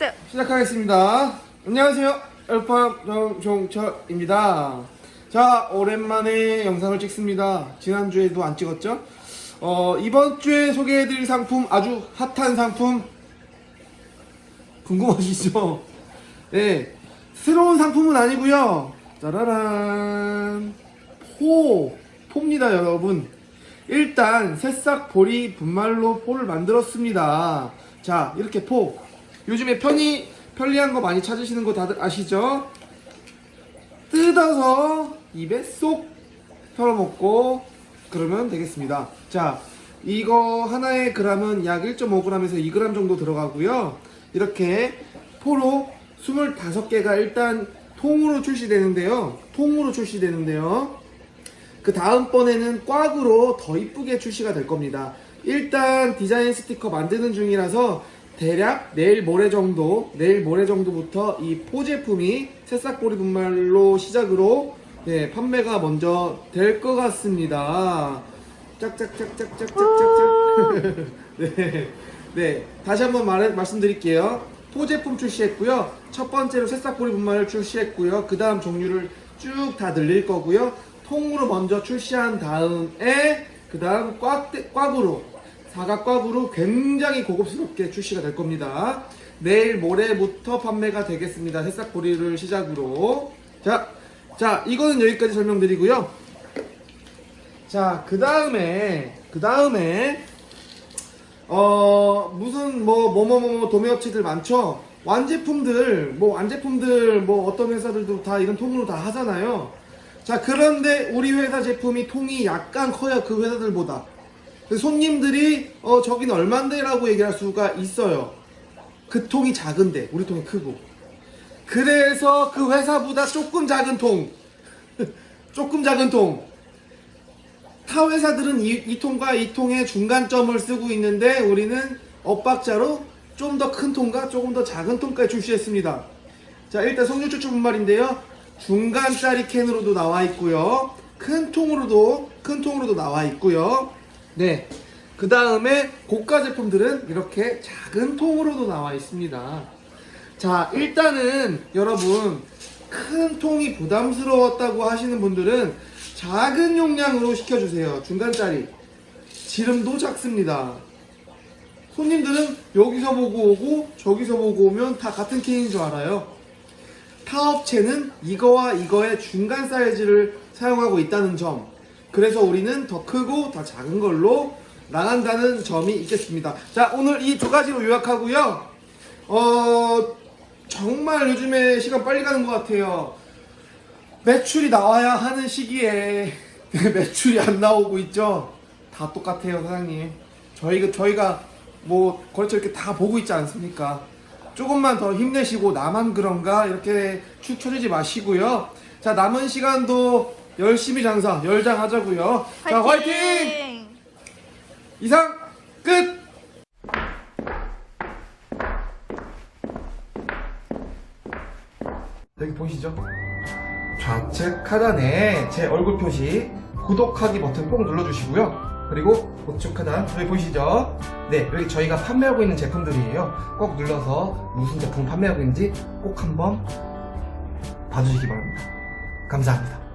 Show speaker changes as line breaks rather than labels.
시작해주세요.
시작하겠습니다. 안녕하세요. 알파 정종철입니다. 자, 오랜만에 영상을 찍습니다. 지난주에도 안 찍었죠? 어, 이번 주에 소개해드릴 상품, 아주 핫한 상품, 궁금하시죠? 네. 새로운 상품은 아니고요 짜라란. 포. 포입니다, 여러분. 일단, 새싹 보리 분말로 포를 만들었습니다. 자, 이렇게 포. 요즘에 편히, 편리한 거 많이 찾으시는 거 다들 아시죠? 뜯어서 입에 쏙 털어먹고 그러면 되겠습니다. 자, 이거 하나의 그램은 약 1.5g에서 2g 정도 들어가고요. 이렇게 포로 25개가 일단 통으로 출시되는데요. 통으로 출시되는데요. 그 다음번에는 꽉으로 더 이쁘게 출시가 될 겁니다. 일단 디자인 스티커 만드는 중이라서 대략 내일 모레 정도, 내일 모레 정도부터 이 포 제품이 새싹보리 분말로 시작으로 네, 판매가 먼저 될 것 같습니다. 짝짝짝짝짝짝짝짝. 네, 네, 다시 한번 말해, 말씀드릴게요. 포 제품 출시했고요. 첫 번째로 새싹보리 분말을 출시했고요. 그 다음 종류를 쭉 다 늘릴 거고요. 통으로 먼저 출시한 다음에 그 다음 꽉, 꽉으로 사각꽉으로 굉장히 고급스럽게 출시가 될 겁니다. 내일 모레부터 판매가 되겠습니다. 새싹보리를 시작으로. 자, 자, 이거는 여기까지 설명드리고요. 자, 그 다음에, 그 다음에, 어, 무슨, 뭐, 뭐뭐뭐 도매업체들 많죠? 완제품들, 뭐, 완제품들, 뭐, 어떤 회사들도 다 이런 통으로 다 하잖아요. 자, 그런데 우리 회사 제품이 통이 약간 커요. 그 회사들보다. 손님들이, 어, 저긴 얼만데? 라고 얘기할 수가 있어요. 그 통이 작은데, 우리 통이 크고. 그래서 그 회사보다 조금 작은 통. 조금 작은 통. 타 회사들은 이, 이 통과 이 통의 중간점을 쓰고 있는데 우리는 엇박자로 좀 더 큰 통과 조금 더 작은 통까지 출시했습니다. 자 일단 석유 추출 분말인데요. 중간짜리 캔으로도 나와 있고요. 큰 통으로도 큰 통으로도 나와 있고요. 네. 그 다음에 고가 제품들은 이렇게 작은 통으로도 나와 있습니다. 자, 일단은 여러분 큰 통이 부담스러웠다고 하시는 분들은 작은 용량으로 시켜주세요. 중간짜리. 지름도 작습니다. 손님들은 여기서 보고 오고 저기서 보고 오면 다 같은 캔인 줄 알아요. 타 업체는 이거와 이거의 중간 사이즈를 사용하고 있다는 점. 그래서 우리는 더 크고 더 작은 걸로 나간다는 점이 있겠습니다. 자, 오늘 이 두 가지로 요약하고요. 어, 정말 요즘에 시간 빨리 가는 것 같아요. 매출이 나와야 하는 시기에 매출이 안 나오고 있죠. 다 똑같아요, 사장님. 저희가 저희가 뭐 거래처 이렇게 다 보고 있지 않습니까? 조금만 더 힘내시고 나만 그런가 이렇게 축 처지지 마시고요. 자 남은 시간도 열심히 장사 열장 하자고요. 자 화이팅! 이상 끝. 여기 보이시죠? 좌측 하단에 제 얼굴 표시 구독하기 버튼 꼭 눌러주시고요. 그리고 우측 하단 여기 보이시죠? 네, 여기 저희가 판매하고 있는 제품들이에요. 꼭 눌러서 무슨 제품 판매하고 있는지 꼭 한번 봐주시기 바랍니다. 감사합니다.